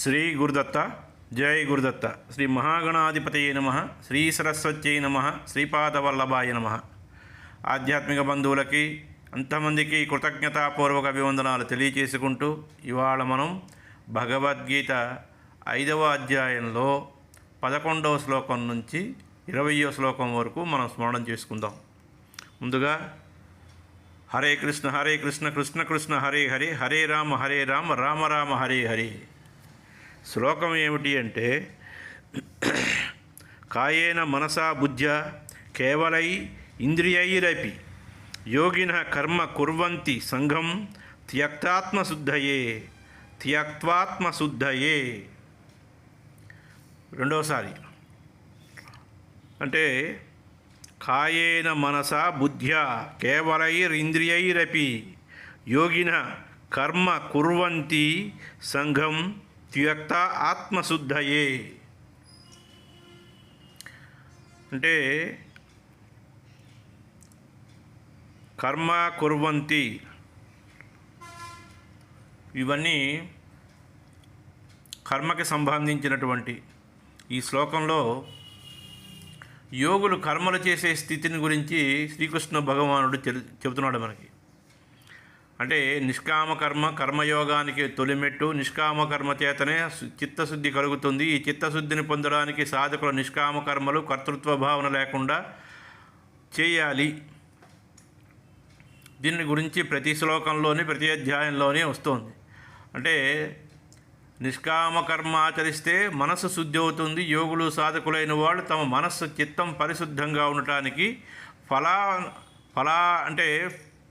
శ్రీ గురుదత్త జై గురుదత్త. శ్రీ మహాగణాధిపతి నమ. శ్రీ సరస్వత్యై నమ. శ్రీపాదవల్లభాయ నమ. ఆధ్యాత్మిక బంధువులకి అంతమందికి కృతజ్ఞతాపూర్వక అభివందనాలు తెలియచేసుకుంటూ ఇవాళ మనం భగవద్గీత ఐదవ అధ్యాయంలో పదకొండవ శ్లోకం నుంచి ఇరవయో శ్లోకం వరకు మనం స్మరణం చేసుకుందాం. ముందుగా హరే కృష్ణ హరే కృష్ణ కృష్ణ కృష్ణ హరే హరే హరే రామ హరే రామ రామ రామ హరే హరే. శ్లోకం ఏమిటి అంటే కాయేన మనసా బుద్ధ్య కేవలై ఇంద్రియైరపి యోగిన కర్మ కుర్వంతి సంఘం త్యక్తాత్మశుద్ధయే త్యక్త్వాత్మశుద్ధయే. రెండోసారి. అంటే కాయేన మనసా బుద్ధ్యా కేవలైరింద్రియైరపి యోగిన కర్మ కుర్వంతి సంఘం త్యక్త ఆత్మశుద్ధయే. అంటే కర్మ కుర్వంతి ఇవన్నీ కర్మకి సంబంధించినటువంటి ఈ శ్లోకంలో యోగులు కర్మలు చేసే స్థితిని గురించి శ్రీకృష్ణ భగవానుడు చెబుతున్నాడు మనకి. అంటే నిష్కామకర్మ కర్మయోగానికి తొలిమెట్టు నిష్కామకర్మ చేతనే చిత్తశుద్ధి కలుగుతుంది. ఈ చిత్తశుద్ధిని పొందడానికి సాధకుల నిష్కామకర్మలు కర్తృత్వ భావన లేకుండా చేయాలి. దీని గురించి ప్రతి శ్లోకంలోని ప్రతి అధ్యాయంలోనే వస్తుంది. అంటే నిష్కామకర్మ ఆచరిస్తే మనసు శుద్ధి అవుతుంది. యోగులు సాధకులైన వాళ్ళు తమ మనస్సు చిత్తం పరిశుద్ధంగా ఉండటానికి ఫలా ఫలా అంటే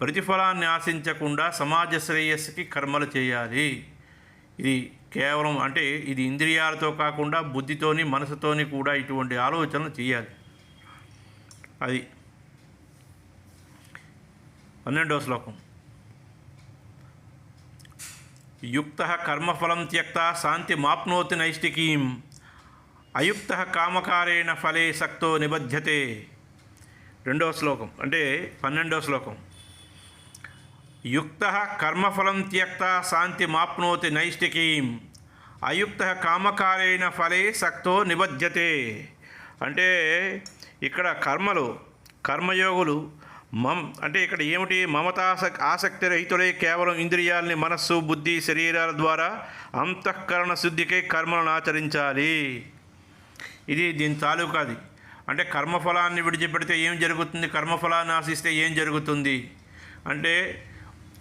ప్రతిఫలాన్ని ఆశించకుండా సమాజ శ్రేయస్సుకి కర్మలు చేయాలి. ఇది కేవలం అంటే ఇది ఇంద్రియాలతో కాకుండా బుద్ధితోని మనసుతోని కూడా ఇటువంటి ఆలోచనలు చేయాలి. అది పన్నెండవ శ్లోకం. యుక్త కర్మఫలం త్యక్త శాంతి మాప్నోతి నైష్టికీం. అయుక్త కామకారేణ ఫలే సక్తో నిబధ్యతే. రెండవ శ్లోకం. అంటే పన్నెండవ శ్లోకం. యుక్త కర్మఫలం త్యక్త శాంతి మాప్నోతి నైష్టికీం. అయుక్త కామకారేణ ఫలే సక్తో నిబధ్యతే. అంటే ఇక్కడ కర్మలు కర్మయోగులు మమ్ అంటే ఇక్కడ ఏమిటి? మమతాసక్ ఆసక్తి రహితులై కేవలం ఇంద్రియాలని మనస్సు బుద్ధి శరీరాల ద్వారా అంతఃకరణ శుద్ధికై కర్మలను ఆచరించాలి. ఇది దీని తాలూకాది అంటే కర్మఫలాన్ని విడిచిపెడితే ఏం జరుగుతుంది? కర్మఫలాన్ని ఆశిస్తే ఏం జరుగుతుంది? అంటే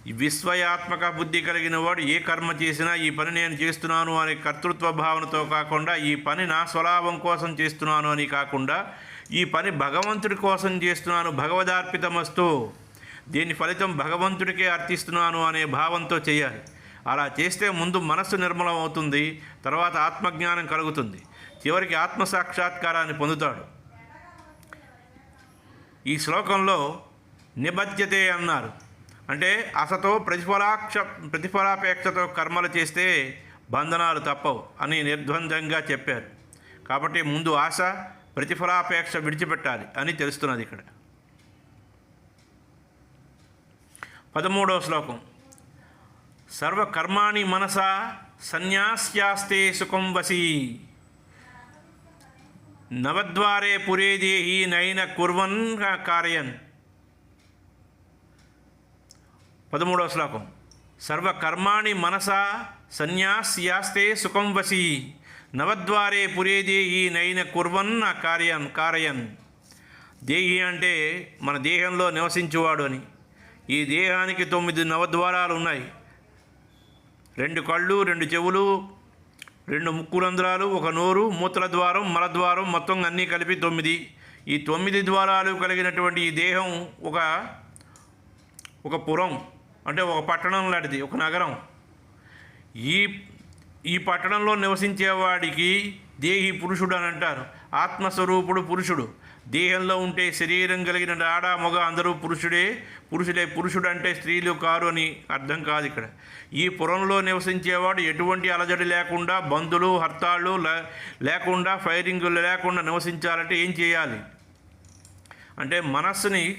విశ్వయాత్మక బుద్ధి కలిగిన వాడు ఏ కర్మ చేసినా ఈ పని నేను చేస్తున్నాను అనే కర్తృత్వ భావనతో కాకుండా ఈ పని నా స్వలాభం కోసం చేస్తున్నాను అని కాకుండా ఈ పని భగవంతుడి కోసం చేస్తున్నాను భగవదార్పితమస్తు. దీని ఫలితం భగవంతుడికే అర్థిస్తున్నాను అనే భావంతో చేయాలి. అలా చేస్తే ముందు మనస్సు నిర్మలం అవుతుంది తర్వాత ఆత్మజ్ఞానం కలుగుతుంది. చివరికి ఆత్మ సాక్షాత్కారాన్ని పొందుతాడు. ఈ శ్లోకంలో నిబద్ధ్యతే అన్నారు. అంటే అసతో ప్రతిఫలాక్ష ప్రతిఫలాపేక్షతో కర్మలు చేస్తే బంధనాలు తప్పవు అని నిర్ద్వందంగా చెప్పారు. కాబట్టి ముందు ఆశ ప్రతిఫలాపేక్ష విడిచిపెట్టాలి అని తెలుస్తున్నది ఇక్కడ. పదమూడవ శ్లోకం. సర్వకర్మాణి మనసా సన్యాస్యాస్తే సుఖం వసి. నవద్వారే పురేదేహి నయన కుర్వన్ కార్యన్. పదమూడవ శ్లోకం. సర్వకర్మాణి మనసా సన్యాస్యాస్తే సుఖం వసి నవద్వారే పురేదే ఈ నైన కుర్వన్న కార్యన్ కారయన్. దేహి అంటే మన దేహంలో నివసించువాడు అని. ఈ దేహానికి తొమ్మిది నవద్వారాలు ఉన్నాయి. రెండు కళ్ళు రెండు చెవులు రెండు ముక్కు రంధ్రాలు ఒక నోరు మూత్ర ద్వారం మలద్వారం మొత్తం అన్నీ కలిపి తొమ్మిది. ఈ తొమ్మిది ద్వారాలు కలిగినటువంటి ఈ దేహం ఒక ఒక పురం. అంటే ఒక పట్టణం లాంటిది ఒక నగరం. ఈ ఈ పట్టణంలో నివసించేవాడికి దేహి పురుషుడు అని అంటారు. ఆత్మస్వరూపుడు పురుషుడు. దేహంలో ఉంటే శరీరం కలిగిన ఆడ మగ అందరూ పురుషుడే. పురుషుడే పురుషుడు అంటే స్త్రీలు కారు అని అర్థం కాదు ఇక్కడ. ఈ పురంలో నివసించేవాడు ఎటువంటి అలజడి లేకుండా బంధులు హర్తాళ్ళు లే- లేకుండా ఫైరింగులు లేకుండా నివసించాలంటే ఏం చేయాలి? అంటే మనస్సుని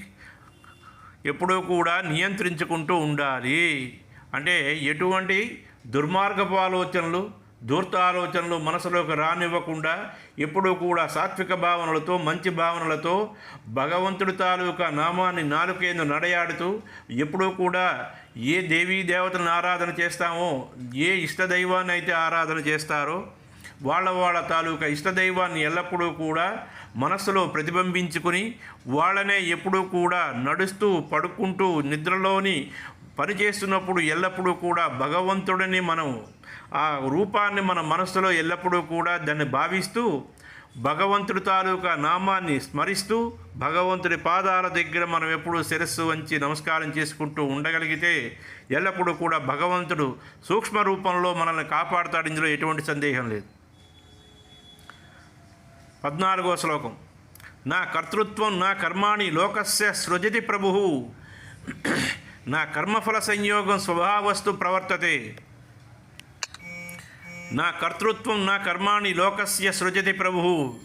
ఎప్పుడూ కూడా నియంత్రించుకుంటూ ఉండాలి. అంటే ఎటువంటి దుర్మార్గపు ఆలోచనలు దూర్త ఆలోచనలు మనసులోకి రానివ్వకుండా ఎప్పుడూ కూడా సాత్విక భావనలతో మంచి భావనలతో భగవంతుడి తాలూకా నామాన్ని నాలుకేందు నడయాడుతూ ఎప్పుడూ కూడా ఏ దేవీ దేవతలను ఆరాధన చేస్తామో ఏ ఇష్టదైవాన్ని అయితే ఆరాధన చేస్తారో వాళ్ళ వాళ్ళ తాలూకా ఇష్టదైవాన్ని ఎల్లప్పుడూ కూడా మనస్సులో ప్రతిబింబించుకుని వాళ్ళనే ఎప్పుడూ కూడా నడుస్తూ పడుకుంటూ నిద్రలోని పని చేస్తున్నప్పుడు ఎల్లప్పుడూ కూడా భగవంతుడిని మనం ఆ రూపాన్ని మన మనస్సులో ఎల్లప్పుడూ కూడా దాన్ని భావిస్తూ భగవంతుడి తాలూకా నామాన్ని స్మరిస్తూ భగవంతుడి పాదాల దగ్గర మనం ఎప్పుడూ శిరస్సు వంచి నమస్కారం చేసుకుంటూ ఉండగలిగితే ఎల్లప్పుడూ కూడా భగవంతుడు సూక్ష్మ రూపంలో మనల్ని కాపాడుతాడు. ఇందులో ఎటువంటి సందేహం లేదు. పద్నాలుగో శ్లోకం. నా కర్తృత్వం నా కర్మాణి లోకస్య సృజతి ప్రభు. నా కర్మఫల సంయోగం స్వభావస్తు ప్రవర్తతే. నా కర్తృత్వం నా కర్మాణి లోకస్య సృజతి ప్రభు.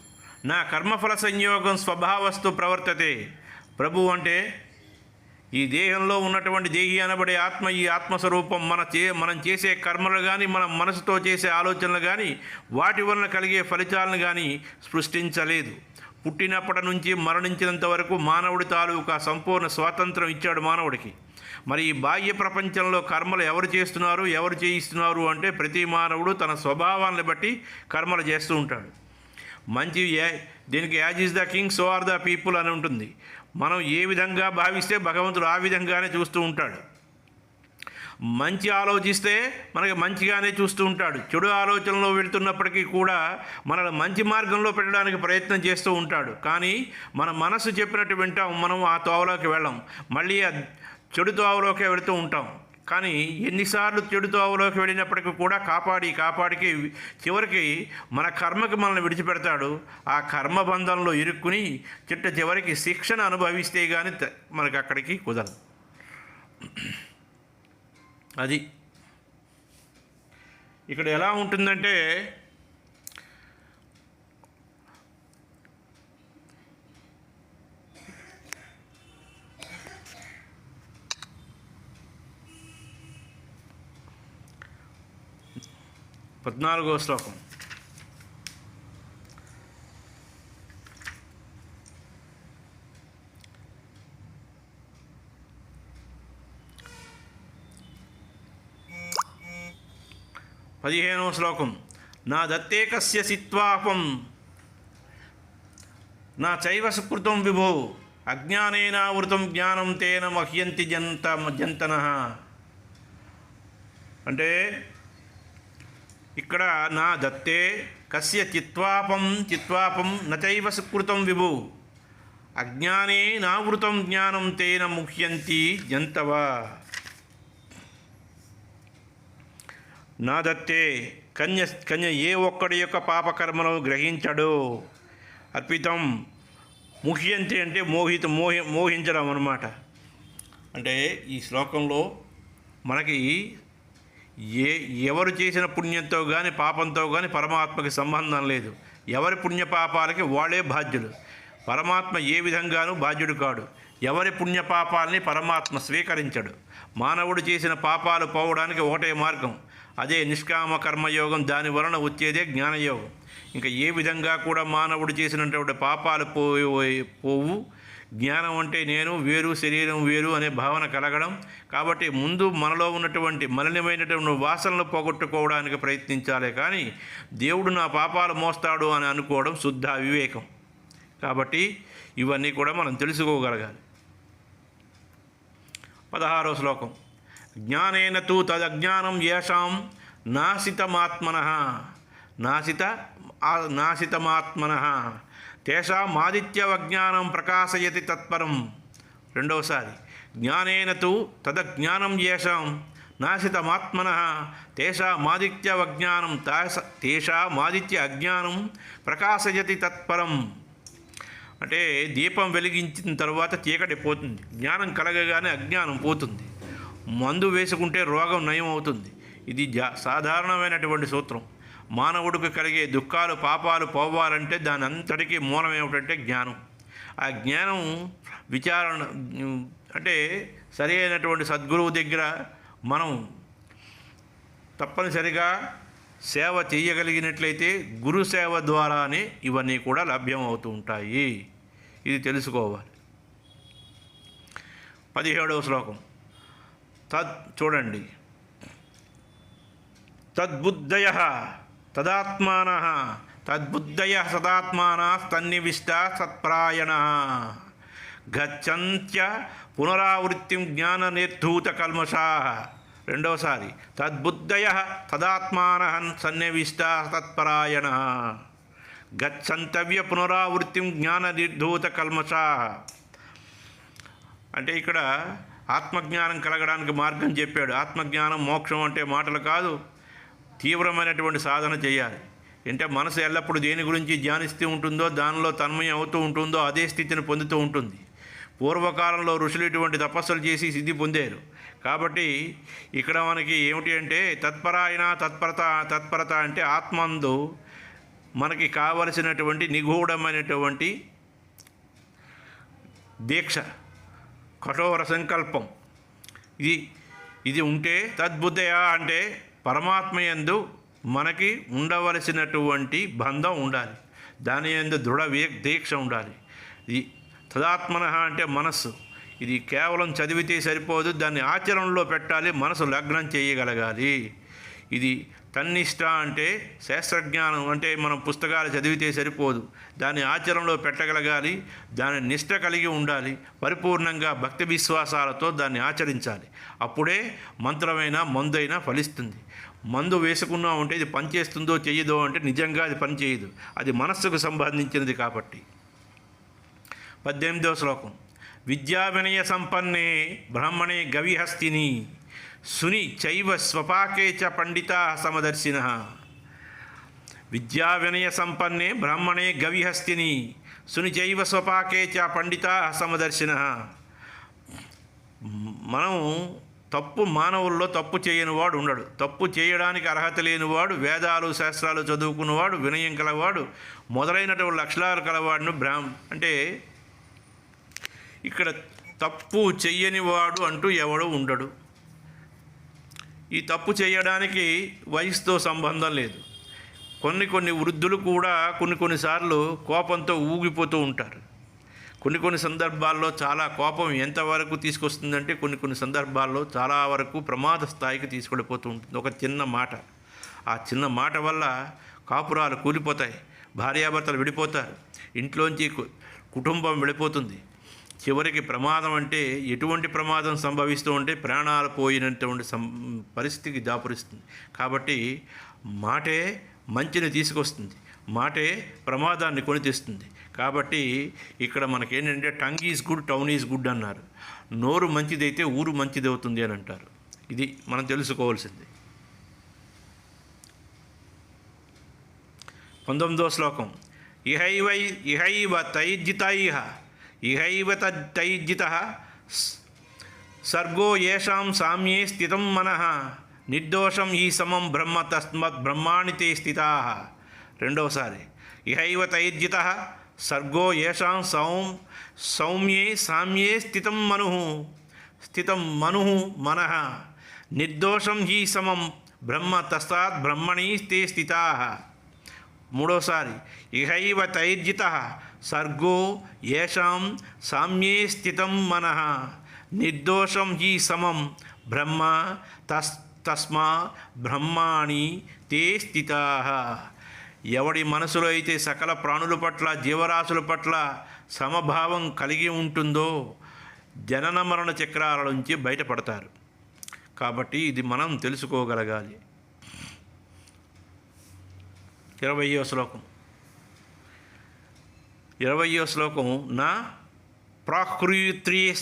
నా కర్మఫల సంయోగం స్వభావస్తు ప్రవర్తతే. ప్రభు అంటే ఈ దేహంలో ఉన్నటువంటి దేహి అనబడే ఆత్మ ఈ ఆత్మస్వరూపం మన చే మనం చేసే కర్మలు కానీ మన మనసుతో చేసే ఆలోచనలు కానీ వాటి వలన కలిగే ఫలితాలను కానీ సృష్టించలేదు. పుట్టినప్పటి నుంచి మరణించినంత వరకు మానవుడి తాలూకా సంపూర్ణ స్వాతంత్రం ఇచ్చాడు మానవుడికి. మరి ఈ బాహ్య ప్రపంచంలో కర్మలు ఎవరు చేస్తున్నారు ఎవరు చేయిస్తున్నారు అంటే ప్రతి మానవుడు తన స్వభావాన్ని బట్టి కర్మలు చేస్తూ ఉంటాడు. మంచి దీనికి as is the king so are the people అని ఉంటుంది. మనం ఏ విధంగా భావిస్తే భగవంతుడు ఆ విధంగానే చూస్తూ ఉంటాడు. మంచి ఆలోచిస్తే మనకి మంచిగానే చూస్తూ ఉంటాడు. చెడు ఆలోచనలో వెళ్తున్నప్పటికీ కూడా మనల్ని మంచి మార్గంలో పెట్టడానికి ప్రయత్నం చేస్తూ ఉంటాడు. కానీ మన మనసు చెప్పినట్టు వింటాం మనం ఆ తోవలోకి వెళ్ళాం. మళ్ళీ ఆ చెడు తోవలోకే వెళుతూ ఉంటాం. కానీ ఎన్నిసార్లు చెడు అవలోకి వెళ్ళినప్పటికీ కూడా కాపాడి కాపాడికి చివరికి మన కర్మకి మనల్ని విడిచిపెడతాడు. ఆ కర్మ బంధంలో ఇరుక్కుని చిట్ట చివరికి శిక్షణ అనుభవిస్తే కానీ త- మనకి అక్కడికి కుదరదు. అది. ఇక్కడ ఎలా ఉంటుందంటే పద్నాలుగో శ్లోకం. పదిహేనో శ్లోకం. నా దత్తేకస్య సిత్వాపం. నా చైవ సుకృతం విభో. అజ్ఞానేనావృతం జ్ఞానం తేన మహ్యంతి జంత జంతన. అంటే ఇక్కడ నా దత్తే కస్య చిత్వాపం చిత్వాపం నచైవ సుకృతం విభు. అజ్ఞానే నావృతం జ్ఞానం తేన ముహ్యంతి జంతవ. నా దత్తే కన్య కన్య ఏ ఒక్కడి యొక్క పాపకర్మను గ్రహించడు అర్పితం. ముహ్యంతి అంటే మోహిత మోహి మోహించడం అన్నమాట. అంటే ఈ శ్లోకంలో మనకి ఏ ఎవరు చేసిన పుణ్యంతో కానీ పాపంతో కానీ పరమాత్మకి సంబంధం లేదు. ఎవరి పుణ్యపాపాలకి వాళ్ళే బాధ్యులు. పరమాత్మ ఏ విధంగానూ బాధ్యుడు కాడు. ఎవరి పుణ్యపాపాలని పరమాత్మ స్వీకరించడు. మానవుడు చేసిన పాపాలు పోవడానికి ఒకటే మార్గం. అదే నిష్కామ కర్మయోగం దాని వలన వచ్చేదే జ్ఞానయోగం. ఇంకా ఏ విధంగా కూడా మానవుడు చేసినటువంటి పాపాలు పోయి పోవు. జ్ఞానం అంటే నేను వేరు శరీరం వేరు అనే భావన కలగడం. కాబట్టి ముందు మనలో ఉన్నటువంటి మలినమైనటువంటి వాసనలు పోగొట్టుకోవడానికి ప్రయత్నించాలి కానీ దేవుడు నా పాపాలు మోస్తాడు అని అనుకోవడం శుద్ధ వివేకం కాబట్టి ఇవన్నీ కూడా మనం తెలుసుకోగలగాలి. పదహారో శ్లోకం. జ్ఞానేన తూ తదజ్ఞానం ఏషాం నాశితమాత్మన నాసిత నాసితమాత్మన. నాశితమాత్మన తేషామాదిత్యవజ్ఞానం ప్రకాశయతి తత్పరం. రెండవసారి జ్ఞానేన తు తదజ్ఞానం యేషాం నాశితమాత్మన తేషామాదిత్యవజ్ఞానం తేషామాదిత్య అజ్ఞానం ప్రకాశయతి తత్పరం. అంటే దీపం వెలిగించిన తర్వాత చీకటి పోతుంది. జ్ఞానం కలగగానే అజ్ఞానం పోతుంది. మందు వేసుకుంటే రోగం నయం అవుతుంది ఇది జా సాధారణమైనటువంటి సూత్రం. మానవుడికి కలిగే దుఃఖాలు పాపాలు పోవాలంటే దాని అంతటికీ మూలం ఏమిటంటే జ్ఞానం. ఆ జ్ఞానం విచారణ అంటే సరి అయినటువంటి సద్గురువు దగ్గర మనం తప్పనిసరిగా సేవ చేయగలిగినట్లయితే గురు సేవ ద్వారానే ఇవన్నీ కూడా లభ్యం అవుతూ ఉంటాయి. ఇది తెలుసుకోవాలి. పదిహేడవ శ్లోకం. తద్ చూడండి. తద్బుద్ధయ తదాత్మాన. తద్బుద్ధయ సదాత్మాన సన్నివిష్ట సత్ప్రాయణ. గచ్చంత్య పునరావృత్తిం జ్ఞాన నిర్ధూత కల్మషా. రెండవసారి తద్బుద్ధయ తదాత్మాన సన్నివిష్ట తత్పరాయణ గచ్చంతవ్య పునరావృత్తిం జ్ఞాన నిర్ధూత కల్మషా. అంటే ఇక్కడ ఆత్మజ్ఞానం కలగడానికి మార్గం చెప్పాడు. ఆత్మజ్ఞానం మోక్షం అంటే మాటలు కాదు. తీవ్రమైనటువంటి సాధన చేయాలి. అంటే మనసు ఎల్లప్పుడూ దేని గురించి ధ్యానిస్తూ ఉంటుందో దానిలో తన్మయం అవుతూ ఉంటుందో అదే స్థితిని పొందుతూ ఉంటుంది. పూర్వకాలంలో ఋషులు ఇటువంటి తపస్సులు చేసి సిద్ధి పొందారు. కాబట్టి ఇక్కడ మనకి ఏమిటి అంటే తత్పరాయణ తత్పరత తత్పరత అంటే ఆత్మందు మనకి కావలసినటువంటి నిగూఢమైనటువంటి దీక్ష కఠోర సంకల్పం. ఇది ఇది ఉంటే తద్బుద్ధయ అంటే పరమాత్మ యందు మనకి ఉండవలసినటువంటి బంధం ఉండాలి. దాని యందు దృఢ దీక్ష ఉండాలి. ఇది తదాత్మన అంటే మనస్సు. ఇది కేవలం చదివితే సరిపోదు దాన్ని ఆచరణలో పెట్టాలి మనసు లగ్నం చేయగలగాలి. ఇది తన్నిష్ట అంటే శాస్త్రజ్ఞానం అంటే మనం పుస్తకాలు చదివితే సరిపోదు. దాన్ని ఆచరణలో పెట్టగలగాలి దాని నిష్ట కలిగి ఉండాలి పరిపూర్ణంగా భక్తి విశ్వాసాలతో దాన్ని ఆచరించాలి. అప్పుడే మంత్రమైన మందైనా ఫలిస్తుంది. మందు వేసుకున్నాం అంటే ఇది పనిచేస్తుందో చెయ్యదో అంటే నిజంగా అది పనిచేయదు. అది మనస్సుకు సంబంధించినది కాబట్టి. పద్దెనిమిదవ శ్లోకం. విద్యా వినయ సంపన్నే బ్రాహ్మణే గవిహస్తిని. సుని చైవ స్వపాకే చ పండితా సమదర్శిన. విద్యా వినయ సంపన్నే బ్రాహ్మణే గవిహస్తిని సుని చైవ స్వపాకే చ పండితా సమదర్శిన. మనం తప్పు మానవుల్లో తప్పు చేయని వాడు ఉండడు. తప్పు చేయడానికి అర్హత లేనివాడు వేదాలు శాస్త్రాలు చదువుకున్నవాడు వినయం కలవాడు మొదలైనటువంటి లక్షణాలు కలవాడును బ్రాహ్మ అంటే ఇక్కడ తప్పు చెయ్యని వాడు అంటూ ఎవడు ఉండడు. ఈ తప్పు చేయడానికి వయసుతో సంబంధం లేదు. కొన్ని కొన్ని వృద్ధులు కూడా కొన్ని కొన్నిసార్లు కోపంతో ఊగిపోతూ ఉంటారు. కొన్ని కొన్ని సందర్భాల్లో చాలా కోపం ఎంతవరకు తీసుకొస్తుందంటే కొన్ని కొన్ని సందర్భాల్లో చాలా వరకు ప్రమాద స్థాయికి తీసుకెళ్ళిపోతూ ఉంటుంది. ఒక చిన్న మాట. ఆ చిన్న మాట వల్ల కాపురాలు కూలిపోతాయి. భార్యాభర్తలు విడిపోతారు. ఇంట్లోంచి కు- కుటుంబం వెళ్ళిపోతుంది చివరికి ప్రమాదం అంటే ఎటువంటి ప్రమాదం సంభవిస్తూ ఉంటే ప్రాణాలు పోయినటువంటి సం పరిస్థితికి దాపురిస్తుంది. కాబట్టి మాటే మంచిని తీసుకొస్తుంది. మాటే ప్రమాదాన్ని కొని తెస్తుంది. కాబట్టి ఇక్కడ మనకేంటంటే tongue is good town is good అన్నారు. నోరు మంచిదైతే ఊరు మంచిది అవుతుంది అని అంటారు. ఇది మనం తెలుసుకోవాల్సింది. పంతొమ్మిదో శ్లోకం. ఇహైవై ఇహైవ తైర్జితై ఇహైవ తైజిత సర్గో ఏషాం సామ్యే స్థితం మనః నిర్దోషం ఈ సమం బ్రహ్మ తస్మత్ బ్రహ్మాణి తే స్థితా రెండవసారి. ఇహైవ తైర్జిత సర్గో ఏషాం సౌం సౌమ్యే సామ్యే స్థితం మను స్థితం మను మన నిర్దోషం హి సమం బ్రహ్మ తస్తాత్ బ్రహ్మణి తే స్థితా. మూడోసారి ఇహైవ తైర్జిత సర్గో ఏషాం సామ్యే స్థితం మనః. నిర్దోషం హి సమం బ్రహ్మ తస్ తస్మా బ్రహ్మాణి తే స్థితా. ఎవడి మనసులో అయితే సకల ప్రాణుల పట్ల జీవరాశుల పట్ల సమభావం కలిగి ఉంటుందో జనన మరణ చక్రాల నుంచి బయటపడతారు. కాబట్టి ఇది మనం తెలుసుకోగలగాలి. ఇరవయో శ్లోకం. ఇరవయో శ్లోకం నా ప్రహృత్రియే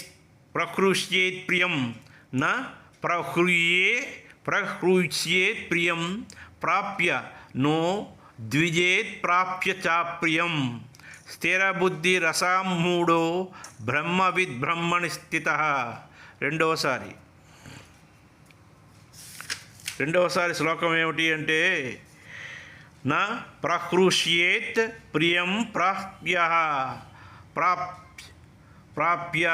ప్రహృష్యేత్ ప్రియం నా ప్రహృయే ప్రహృష్యేత్ ప్రియం ప్రాప్య నో ద్విజేత్ ప్రాప్య చాప్రియం స్థిరబుద్ధి రసామూఢో బ్రహ్మవిద్ బ్రహ్మణి స్థిత. రెండవసారి. రెండవసారి శ్లోకం ఏమిటి అంటే నా ప్రహృష్యేత్ ప్రియం ప్రాప్య ప్రాప్ ప్రాప్య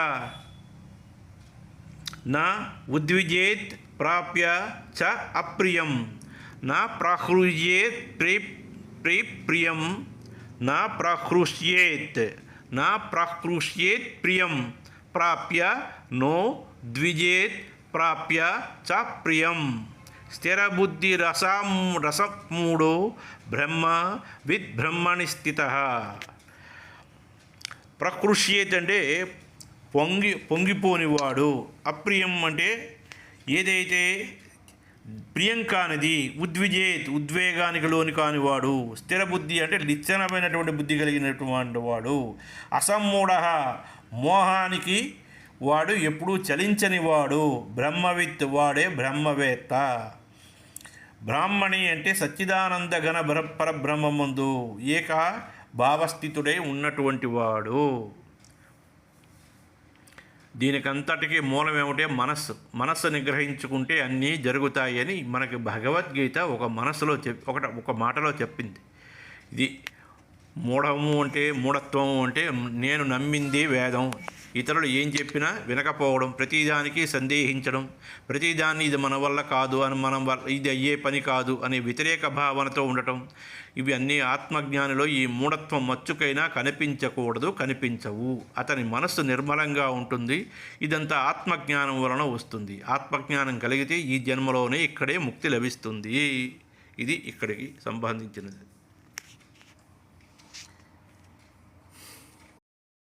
నా ఉద్విజేత్ ప్రాప్య చ అప్రియం నా ప్రహృష్యేత్ ప్రి ప్రి ప్రియం నా ప్రహృష్యేత్ నా ప్రహృష్యేత్ ప్రియం ప్రాప్య నో ద్విజేత్ ప్రాప్య చ స్థిరబుద్ధి రసం రసమూడో బ్రహ్మ విత్ బ్రహ్మని స్థిత. ప్రకృష్యేత్ అంటే పొంగి పొంగిపోనివాడు. అప్రియం అంటే ఏదైతే ప్రియం కానిది ఉద్విజేత్ ఉద్వేగానికి లోని కానివాడు. స్థిర బుద్ధి అంటే నిశ్చలమైనటువంటి బుద్ధి కలిగినటువంటి వాడు. అసమ్మూఢ మోహానికి వాడు ఎప్పుడూ చలించని వాడు. బ్రహ్మవిత్ వాడే బ్రహ్మవేత్త. బ్రాహ్మణి అంటే సచ్చిదానంద ఘన పరబ్రహ్మముందు ఏక భావస్థితుడై ఉన్నటువంటి వాడు. దీనికంతటికీ మూలం ఏమిటే మనస్సు. మనస్సు నిగ్రహించుకుంటే అన్నీ జరుగుతాయని మనకి భగవద్గీత ఒక మనసులో చెప్ ఒకట ఒక మాటలో చెప్పింది. ఇది మూఢము అంటే మూఢత్వము అంటే నేను నమ్మింది వేదం. ఇతరులు ఏం చెప్పినా వినకపోవడం ప్రతిదానికి సందేహించడం ప్రతిదాన్ని ఇది మన వల్ల కాదు అని మనం వల్ల ఇది అయ్యే పని కాదు అనే వ్యతిరేక భావనతో ఉండటం ఇవి అన్నీ ఆత్మజ్ఞానిలో ఈ మూఢత్వం మచ్చుకైనా కనిపించకూడదు కనిపించవు. అతని మనస్సు నిర్మలంగా ఉంటుంది ఇదంతా ఆత్మజ్ఞానం వలన వస్తుంది. ఆత్మజ్ఞానం కలిగితే ఈ జన్మలోనే ఇక్కడే ముక్తి లభిస్తుంది. ఇది ఇక్కడికి సంబంధించినది.